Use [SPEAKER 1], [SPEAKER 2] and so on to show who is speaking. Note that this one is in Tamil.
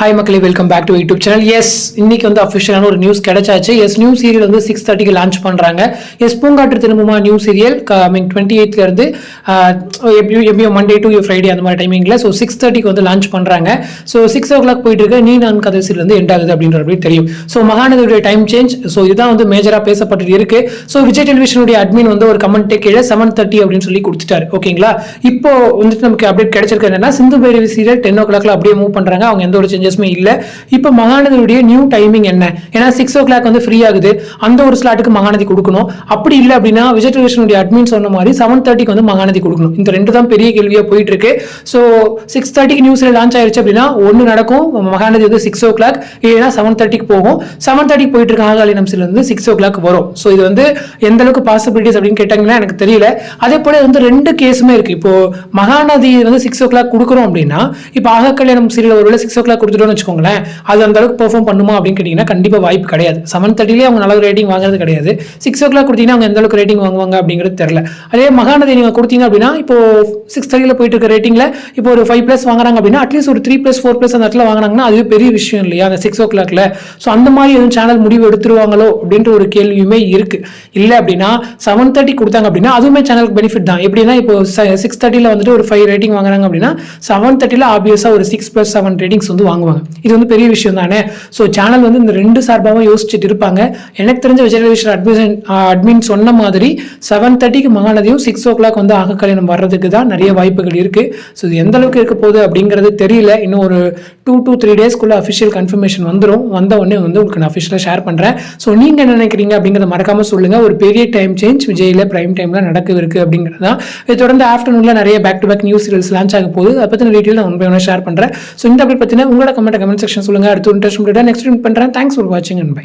[SPEAKER 1] ஹாய் மக்களே welcome back to YouTube channel yes இன்னைக்கு வந்து அஃபிஷியலான ஒரு நியூஸ் கிடைச்சாச்சு. எஸ் நியூ சீரியல் வந்து சிக்ஸ் தேர்ட்டிக்கு லான்ச் பண்ணுறாங்க yes Poongatru Thirumbuma new serial I mean twenty இருந்து எப்படியும் எப்படியும் மண்டே டு ஃப்ரைடே அந்த மாதிரி டைமிங்கில் ஸோ சிக்ஸ் தேர்ட்டிக்கு வந்து லான்ச் பண்ணுறாங்க ஸோ சிக்ஸ் ஓ கிளாக் போயிட்டு இருக்க நீ நான் கதை சீரியல் வந்து எண்ட் ஆகுது அப்படின்ற மாதிரி தெரியும். ஸோ மகாநதியுடைய டைம் சேஞ்ச் ஸோ இதுதான் வந்து மேஜராக பேசப்பட்டு இருக்கு. ஸோ விஜய் டெலிவிஷனுடைய அட்மின் வந்து ஒரு கமெண்ட் கீழே செவன் தேர்ட்டி அப்படின்னு சொல்லி கொடுத்துட்டாரு. ஓகேங்களா இப்போ வந்துட்டு நமக்கு அப்டேட் கிடைச்சிருக்கு என்னன்னா சிந்து பேரவி சீரியல் டென் ஓ கிளாக்ல அப்படியே மூவ் பண்ணுறாங்க அவங்க எந்த ஒரு சேஞ்சஸுமே இல்லை. இப்போ மகாநதியுடைய நியூ டைமிங் என்ன? ஏன்னா சிக்ஸ் ஓ கிளாக் வந்து ஃப்ரீ ஆகுது. அந்த ஒரு ஸ்லாட்டுக்கு மகாநதி கொடுக்கணும். அப்படி இல்லை அப்படின்னா விஜய் டெலிவிஷனுடைய அட்மின் சொன்ன மாதிரி செவன் தேர்ட்டிக்கு வந்து மகாநதி கொடுக்கணும். இந்த ரெண்டு தான் பெரிய கேள்வியாக போயிட்டு இருக்கு ஸோ சிக்ஸ் தேர்ட்டிக்கு நியூஸில் லான்ச் ஆயிருச்சு அப்படின்னா ஒன்று நடக்கும். மகாநதி வந்து சிக்ஸ் ஓ கிளாக் இல்லைன்னா செவன் தேர்ட்டிக்கு போகும். செவன் தேர்ட்டிக்கு போயிட்டு இருக்க ஆகாலினம் சில வந்து சிக்ஸ் ஓ கிளாக் வரும். ஸோ இது வந்து எந்த அளவுக்கு பாசிபிலிட்டிஸ் அப்படின்னு கேட்டாங்கன்னா எனக்கு தெரியல. அதே போல வந்து ரெண்டு கேஸுமே இருக்கு. இப்போ மகாநதி வந்து சிக்ஸ் ஓ கிளாக் கொடுக்குறோம் அப்படின்னா இப்போ ஆக கல்யாணம் சீரியல் ஒருவேளை சிக்ஸ் ஓ கிளாக் கொடுத்துட்டோம்னு வச்சுக்கோங்களேன் அது அந்த அளவுக்கு பெர்ஃபார்ம் பண்ணுமா அப்படின்னு கேட்டிங்கன்னா கண்டிப்பாக வாய்ப்பு கிடையாது. செவன் தேர்ட்டிலே அவங்க நல்ல ரேட்டிங் வாங்குறது கிடையாது. சிக்ஸ் ஓ கிளாக் கொடுத்தீங்கன்னா அவங்க எந்த அளவுக்கு ரேட்டிங் வாங்குவாங்க அப்படிங்கிறது தெரியல. அதே மகாநதி நீங்கள் கொடுத்தீங்க அப்படின்னா இப்போ சிக்ஸ் தேர்ட்டியில் போயிட்டு இருக்க ரேட்டிங்கில் இப்போ ஒரு ஃபைவ் ப்ளஸ் வாங்குறாங்க அப்படின்னா அட்லீஸ்ட் ஒரு த்ரீ ப்ளஸ் ஃபோர் ப்ளஸ் அந்த இடத்துல வாங்குறாங்கன்னா அதுவே பெரிய விஷயம் இல்லையா அந்த சிக்ஸ் ஓ கிளாக்ல ஸோ அந்த மாதிரி எதுவும் சேனல் முடிவு எடுத்துருவாங்களோ அப்படின்ற ஒரு கேள்வியுமே இருக்கு. இல்லை அப்படின்னா செவன் தேர்ட்டி கொடுத்தாங்க அப்படின்னா அதுவுமே சேனலுக்கு பெனிஃபிட் தான். எப்படின்னா இப்போ சிக்ஸ் தேர்ட்டியில் வந்துட்டு ஒரு ஃபைவ் ரேட்டிங் வாங்குறாங்க அப்படின்னா செவன் தேர்ட்டியில் ஆப்வியஸாக ஒரு சிக்ஸ் ப்ளஸ் செவன் ரேட்டிங்ஸ் வந்து வாங்குவாங்க. இது வந்து பெரிய விஷயம் தானே? ஸோ சேனல் வந்து இந்த ரெண்டு சார்பாகவும் யோசிச்சுட்டு இருப்பாங்க. எனக்கு தெரிஞ்ச விஜயலட்சுமி அட்மிஷன் அட்மின் சொன்ன மாதிரி செவன் தேர்ட்டிக்கு மகாநதியும் சிக்ஸ் ஓ கிளாக் வந்து ஆக கல்யாணம் வர்றதுக்கு தான் நிறைய வாய்ப்புகள் இருக்குது ஸோ இது எந்த அளவுக்கு இருக்க போகுது அப்படிங்கிறது தெரியல. இன்னும் ஒரு டூ டூ த்ரீ டேஸ்க்குள்ள அஃபிஷியல் கன்ஃபர்மேஷன் வந்துடும் வந்த உடனே வந்து உங்களுக்கு நான் அஃபிஷியலாக ஷேர் பண்ணுறேன் ஸோ நீங்கள் என்ன நினைக்கிறீங்க அப்படிங்கிறத மறக்காம சொல்லுங்க. ஒரு பெரிய டைம் சேஞ்ச் விஜயில் பிரைம் டைமில் நடக்க இருக்கு அப்படிங்கிறது தான். இதை தொடர்ந்து ஆஃப்டர்நூனில் நிறைய back to back news serials launch ஆக போகுது. அதை பற்றின டீட்டெயில் நான் உண்மையான ஷேர் பண்ணுறேன் ஸோ இந்த அப்படி பற்றின உங்களோட கமெண்ட் கமெண்ட் செக்ஷன் சொல்லுங்க. அடுத்து இன்ட்ரெஸ்ட் நெக்ஸ்ட் பண்ணுறேன் தேங்க்ஸ் ஃபார் வாட்சிங் அண்ட் பை